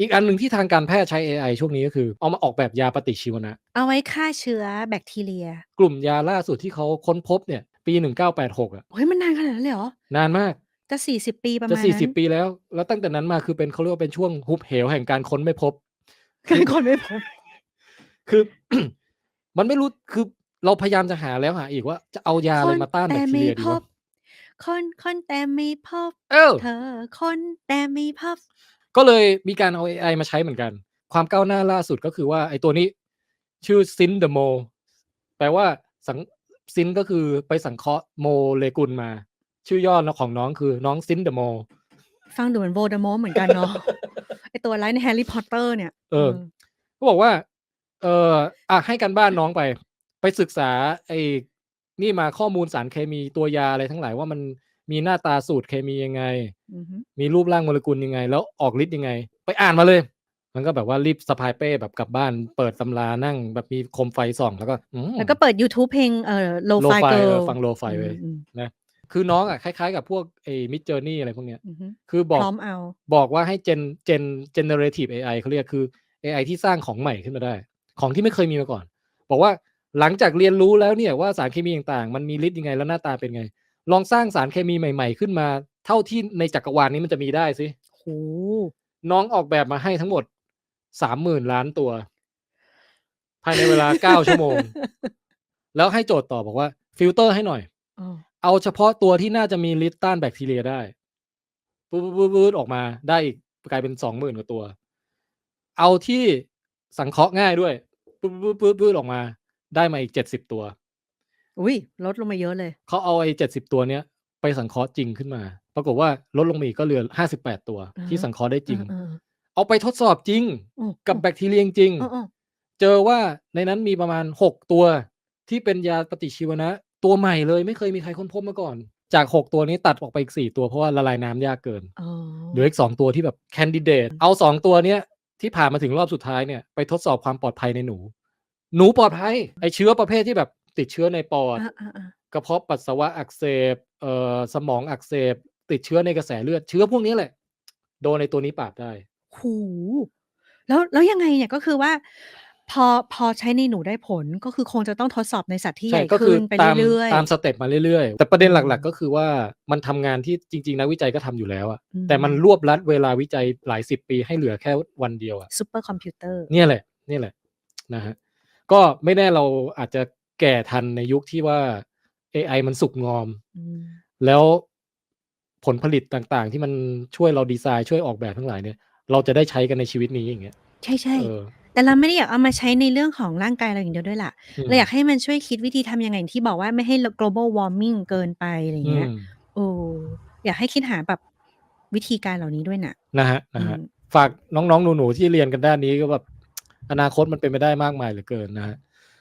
อีกอันหนึ่งที่ทางการแพทย์ใช้ AI ช่วงนี้ก็คือ เอามาออกแบบยาปฏิชีวนะ เอาไว้ฆ่าเชื้อแบคทีเรีย กลุ่มยาล่าสุดที่เขาค้นพบเนี่ยปี 1986อะโอ้ยมันนานขนาดนั้นเลยเหรอ นานมาก จะ 40 ปีประจะมาณนั้น40 ปีแล้ว แล้วตั้งแต่นั้นมาคือเป็นเขาเรียกว่าเป็นช่วงฮุบเหวแห่งการค้นไม่พบ คือคนไม่พบ คือ มันไม่รู้คือเราพยายามจะหาแล้วหาอีกว่าจะเอายาอะไรมาต้านแบแต่คทีไม่เรียดีพวะบคนคนแต่ไม่พบ เออ เธอคนแต่ไม่พบ ก็เลยมีการเอา AI มาใช้เหมือนกัน ความก้าวหน้าล่าสุดก็คือว่าไอ้ตัวนี้ชื่อซินเดโมแปลว่าสังซินก็คือไปสังเคราะห์โมเลกุลมา ชื่อย่อของน้องคือน้องซินเดโมฟังดูเหมือนโวลเดอมอร์เหมือนกันเนาะไอตัวร้ายในแฮร์รี่พอตเตอร์เนี่ย เออก็บอกว่า เอออะให้กันบ้านน้องไป ไปศึกษาไอ้นี่มาข้อมูลสารเคมีตัวยาอะไรทั้งหลายว่ามัน มีหน้าตาสูตรเคมียังไงอือฮึมีรูปร่างโมเลกุลยังไง แล้วออกฤทธิ์ยังไง ไปอ่านมาเลย มันก็แบบว่ารีบสะพายเป้แบบกลับบ้าน เปิดตำรานั่งแบบมีโคมไฟส่อง แล้วก็อืมแล้วก็เปิด YouTube เพลงเอ่อโลโลฟาไฟเกิเอร์อลฟังโลไฟไปอืมนะคือน้องอะคล้ายๆกับพวกไอ้มิดเจอร์นี่อะไรพวกเนี้ยอือฮึคือบอกพร้อมเอาบอกว่าให้เจนเจน generative AI เขาเรียกคือ AI ที่สร้างของใหม่ขึ้นมาได้ ของที่ไม่เคยมีมาก่อน บอกว่าหลังจากเรียนรู้แล้วเนี่ยว่าสารเคมีต่างๆ มันมีฤทธิ์ยังไงแล้วหน้าตาเป็นไง ลองสร้างสารเคมีใหม่ ๆ ขึ้นมา เท่าที่ในจักรวาลนี้มันจะมีได้สิโหน้องออกแบบมาให้ทั้งหมดสามหมื่นล้านตัว ภายในเวลาเก้าชั่วโมง แล้วให้โจทย์ต่อบอกว่า ฟิลเตอร์ให้หน่อยอ๋อเอาเฉพาะตัวที่น่าจะมีฤทธิ์ต้านแบคทีเรียได้ปื๊ดปื๊ดปื๊ดออกมาได้อีกกลายเป็นสองหมื่นกว่าตัว เอาที่สังเคราะห์ง่ายด้วยปื๊ดปื๊ดปื๊ดปื๊ดออกมา ได้มาอีกเจ็ดสิบตัว อุ้ยลดลงมาเยอะเลย เขาเอาไอ้เจ็ดสิบตัวเนี้ยไปสังเคราะห์จริงขึ้นมา ปรากฏว่าลดลงมาอีกก็เหลือห้าสิบแปดตัวอ่าฮะที่สังเคราะห์ได้จริงเออเอาไปทดสอบจริงเออกับแบคทีเรียจริงเออเออเจอว่าในนั้นมีประมาณหกตัว ที่เป็นยาปฏิชีวนะ ตัวใหม่เลยไม่เคยมีใครค้นพบมาก่อน จากหกตัวนี้ตัดออกไปอีกสี่ตัวเพราะว่าละลายน้ำยากเกิน อ๋อเหลืออีกสองตัวที่แบบแคนดิเดต เอาสองตัวเนี้ยที่ผ่านมาถึงรอบสุดท้ายเนี่ย ไปทดสอบความปลอดภัยในหนู หนูปลอดภัย ไอเชื้อประเภทที่แบบ ติดเชื้อในปอดอะอะอะกระเพาะปัสสาวะอักเสบเอ่อสมองอักเสบ ติดเชื้อในกระแสเลือดเชื้อพวกนี้แหละ โดนในตัวนี้ปราบได้หูแล้วแล้วยังไงเนี่ยก็คือว่า พอพอใช้ในหนูได้ผลก็คือคงจะต้องทดสอบในสัตว์ที่ใหใช่ญ่ก็คืขึ้อนไปตามเรื่อยๆตามสเต็ปมาเรื่อยๆ แต่ประเด็นอืมหลักๆ ก็คือว่ามันทำงานที่จริงๆนักวิจัยก็ทำอยู่แล้วอะอืมแต่มันรวบรัดเวลาวิจัยหลายสิบปีให้เหลือแค่วันเดียวอะซูเปอร์คอมพิวเตอร์เนี่ยแหละ เนี่ยแหละนะฮะก็ไม่แน่เราอาจจะ แก่ทันในยุคที่ว่า AI มันสุกงอมอืมแล้วผลผลิตต่างๆ ที่มันช่วยเราดีไซน์ช่วยออกแบบทั้งหลายเนี่ย เราจะได้ใช้กันในชีวิตนี้อย่างเงี้ย ใช่ใช่เออแต่เราไม่ได้อยากเอามาใช้ในเรื่องของร่างกายเราอย่างเดียวด้วยล่ะอืมเราอยากให้มันช่วยคิดวิธีทำยังไงอย่างที่บอกว่าไม่ให้ global warming เกินไปอะไรอืเงี้ยมโอ้อยากให้คิดหาแบบวิธีการเหล่านี้ด้วยน่ะนะฮะนะฮะอืมฝากน้องๆหนูๆที่เรียนกันด้านนี้ก็แบบอนาคตมันเป็นไปได้มากมายเหลือเกินนะฮะ